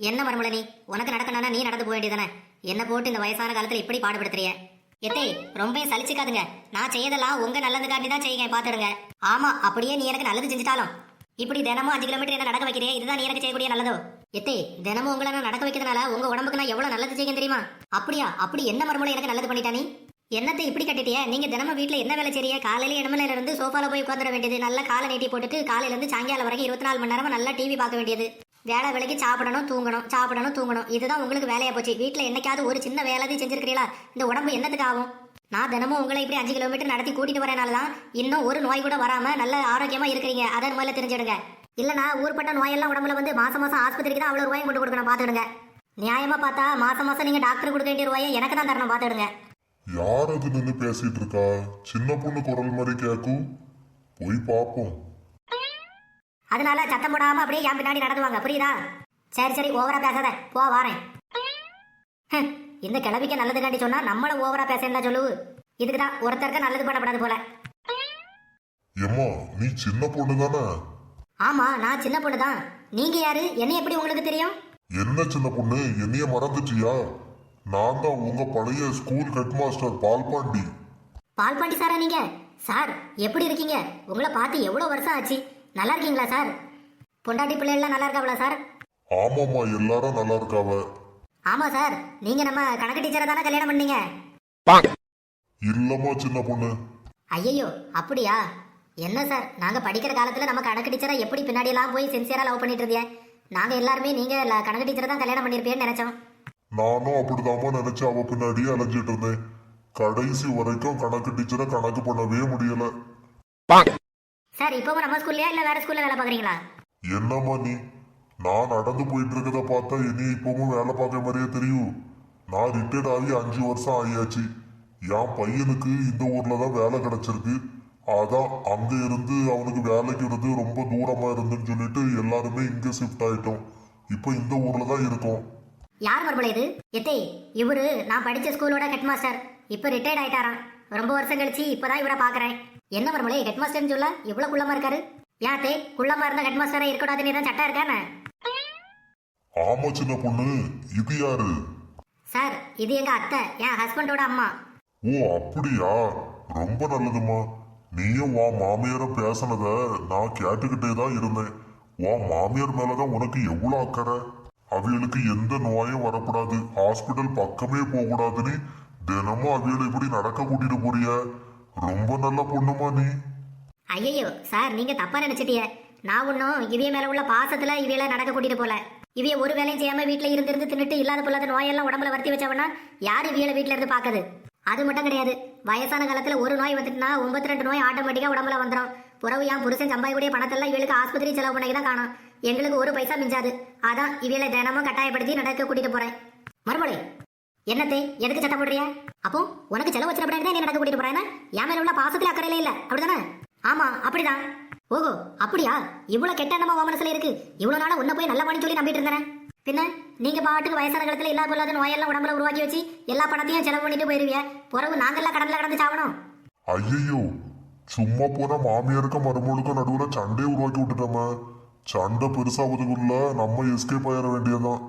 என்ன மருமலை நீ? உனக்கு நடக்கணும்னா நீ நடந்து போக வேண்டியதானே என்ன போட்டு இந்த வயசான காலத்துல இப்படி பாடுபடுத்துறிய? எத்தே ரொம்ப சலிச்சுக்காதுங்க. நான் செய்யதெல்லாம் உங்க நல்லதுக்காண்டி தான் செய்யுங்க பாத்துடுங்க ஆமா அப்படியே நீ எனக்கு நல்லது செஞ்சுட்டாலும். இப்படி தினமும் அஞ்சு கிலோமீட்டர் என்ன நடக்க வைக்கிறே இதுதான் நீ எனக்கு செய்யக்கூடிய நல்லதோ? எத்தே தினமும் உங்களை நான் நடக்க வைக்கிறதுனால உங்க உடம்புக்கு நான் எவ்வளவு நல்லது செய்ய தெரியுமா? அப்படியா அப்படி என்ன மருமலை எனக்கு நல்லது பண்ணிட்டா நீ? என்னத்தை இப்படி கட்டிட்டிய? நீங்க தினமும் வீட்டுல என்ன வேலை செய்ய காலையில இடமலையில இருந்து சோஃபால போய் உட்காந்துட வேண்டியது நல்லா காலை நீட்டி போட்டுட்டு காலையில இருந்து சாயங்காலம் வரைக்கும் இருபத்தி நாலு மணி நேரமா நல்லா டிவி பார்க்க வேண்டியது. வேலை வேலைக்கு சாப்பிடணும் தூங்கணும் சாப்பிடணும் தூங்கணும். இதுதான் உங்களுக்கு வேலையா போச்சு. வீட்டில் என்னைக்காவது ஒரு சின்ன வேலை செஞ்சிருக்கிறீங்களா இந்த உடம்பு என்னத்துக்கு ஆகும்? நான் தினமும் உங்களை இப்படி அஞ்சு கிலோமீட்டர் நடத்தி கூட்டிட்டு வரனால தான் இன்னும் ஒரு நோய் கூட வராம நல்ல ஆரோக்கியமா இருக்கிறீங்க. அதன் முதல்ல தெரிஞ்சிடுங்க. இல்லனா ஊர்பட்ட நோயெல்லாம் உடம்புல வந்து மாசம் மாசம் ஆஸ்பத்திரிக்கு தான் அவ்வளவு ரூபாயும் கொண்டு கொடுக்கணும் பாத்துடுங்க நியாயமா பார்த்தா மாசம் மாசம் நீங்க டாக்டர் கொடுக்க வேண்டிய ரூபாயை எனக்கு தான் தரணும் பாத்துடுங்க யார் அது நின்று பேசிட்டு இருக்கா? சின்ன பொண்ணு குரல் மாதிரி கேக்கும். போய் பார்ப்போம். அதனால சத்தம் போடாம அப்படியே என் பின்னாடி நடந்துவாங்க. புரியுதா? சரி சரி ஓவரா பேசாத. போ வாரேன். இந்த கிளவிக்க நல்லதுக்காண்டி சொன்னா நம்மள ஓவரா பேச சொல்லுவு. இதுக்கு தான் ஒருத்தருக்கு நல்லது பண்ணப்படாது போல. எம்மா நீ சின்ன பொண்ணு தானே ஆமா நான் சின்ன பொண்ணு தான் நீங்க யாரு? என்ன எப்படி உங்களுக்கு தெரியும்? என்ன சின்ன பொண்ணு? என்னைய மறந்துட்டியா? நான் தான் உங்க பழைய school head master Palpandi. Palpandi சாரா நீங்க? சார் எப்படி இருக்கீங்க? உங்களை பார்த்து எவ்வளவு வருஷம் ஆச்சு? நல்லா இருக்கீங்களா சார்? பொண்டாட்டி பிள்ளைகள்லாம் நல்லா இருக்காங்களா சார்? ஆமாம்மா எல்லாரும் நல்லா இருக்காவ ஆமா சார். நீங்க நம்ம கணக்கு டீச்சரை தானே கல்யாணம் பண்ணீங்க? இல்லம்மா சின்ன பொண்ணு. ஐயையோ அப்படியா? என்ன சார் நாங்க படிக்கிற காலத்துல நம்ம கணக்கு டீச்சரை எப்படி பின்னாடி எல்லாம் போய் சின்சியரா லவ் பண்ணிட்டு இருந்தீங்க நாங்க எல்லாருமே நீங்க கணக்கு டீச்சரை தான் கல்யாணம் பண்ணிருப்பீங்கன்னு நினைச்சோம். நானும் அப்படிதாம்மா நினைச்சு அவ பின்னாடியே அலைஞ்சிட்டு இருந்தேன். கடைசி வரைக்கும் கணக்கு டீச்சரை கணக்கு பண்ணவே முடியல. சார் இப்பவும் நம்ம ஸ்கூல்லயா இல்ல வேற ஸ்கூல்ல வேலை பாக்குறீங்களா என்னம்மா நீ? நான் நடந்து போயிட்டு இருக்கத பார்த்தா இனி இப்பவும் வேலை பார்க்க மாதிரியே தெரியும். நான் ரிட்டையர்ட் ஆகி அஞ்சு வருஷம் ஆகியாச்சு என் பையனுக்கு இந்த ஊர்ல தான் வேலை கிடைச்சிருக்கு. அதான் அங்க இருந்து அவனுக்கு வேலைக்கு இருந்து ரொம்ப தூரமா இருந்துன்னு சொல்லிட்டு எல்லாருமே இங்க ஷிஃப்ட் ஆயிட்டோம். இப்போ இந்த ஊர்ல தான் இருக்கோம். யார் மறுபடியும் இது? எத்தே இவரு நான் படிச்ச ஸ்கூலோட ஹெட் மாஸ்டர் இப்ப ரிட்டையர்ட் ஆயிட்டாராம். ரொம்ப வருஷம் கழிச்சு இப்பதான் இவரை பாக்குறேன் என்ன மறுமலை ஹெட் மாஸ்டர்னு சொல்ல? இவ்வளவு குள்ளமா இருக்காரு? ஏன் தே குள்ளமா இருந்த ஹெட் மாஸ்டரா இருக்கக்கூடாதுன்னு தான் சட்டம் இருக்கானே? ஆமா சின்ன பொண்ணு. இது யாரு? சார் இது எங்க அத்தை என் ஹஸ்பண்டோட அம்மா. ஓ அப்படியா? ரொம்ப நல்லதும்மா. நீயும் உன் மாமியாரும் பேசினத நான் கேட்டுக்கிட்டே தான் இருந்தேன். உன் மாமியார் மேலதான் உனக்கு எவ்வளவு அக்கறை? அவியலுக்கு எந்த நோயும் வரக்கூடாது. ஹாஸ்பிட்டல் பக்கமே போகக்கூடாதுன்னு தினமும் அவியலை இப்படி நடக்க கூட்டிட்டு போறிய. ரொம்ப நல்ல பொண்ணுமா நீ. ஐயையோ சார் நீங்க தப்பா நினைச்சிட்டீங்க நான் ஒன்றும் இவிய மேல உள்ள பாசத்துல இவியல நடக்க கூட்டிட்டு போல. இவிய ஒரு வேலையும் செய்யாம வீட்டுல இருந்து இருந்து தின்னுட்டு இல்லாத பொல்லாத நோயெல்லாம் உடம்புல வருத்தி வச்சவனா யாரு இவியல வீட்டுல இருந்து பாக்குது? அது மட்டும் கிடையாது. வயசான காலத்துல ஒரு நோய் வந்துட்டுனா ஒன்பத்தி ரெண்டு நோய் ஆட்டோமேட்டிக்கா உடம்புல வந்துடும் புறவு என் புருஷன் சம்பாதிக்கூடிய பணத்தெல்லாம் இவளுக்கு ஆஸ்பத்திரி செலவு பண்ணி தான் காணும். எங்களுக்கு ஒரு பைசா மிஞ்சாது. அதான் இவியலை தினமும் கட்டாயப்படுத்தி நடக்க கூட்டிட்டு போறேன். மறுபடியும் என்னத்தை எதுக்கு சட்டம் போடுறியா? அப்போ உனக்கு செலவு வச்சிட நீ நடக்க கூட்டிட்டு போறேன்னா என் மேல உள்ள பாசத்துல அக்கறையில இல்ல. அப்படிதானே? ஆமா அப்படிதான். ஓஹோ அப்படியா? இவ்வளவு கெட்ட நம்ம மனசுல இருக்கு. இவ்வளவு நாளா உன்ன போய் நல்ல பண்ணி சொல்லி நம்பிட்டு இருந்தேன். பின்ன நீங்க பாட்டுக்கு வயசான காலத்துல எல்லா பொருளாத நோயெல்லாம் உடம்புல உருவாக்கி வச்சு எல்லா பணத்தையும் செலவு பண்ணிட்டு போயிருவிய? பிறகு நாங்கெல்லாம் கடல்ல கடந்து சாவணும். ஐயோ சும்மா போன மாமியாருக்கும் மருமகளுக்கும் நடுவுல சண்டையை உருவாக்கி விட்டுட்டோமே. சண்டை பெருசாவதுக்குள்ள நம்ம எஸ்கேப் ஆயிட வேண்டியதுதான்.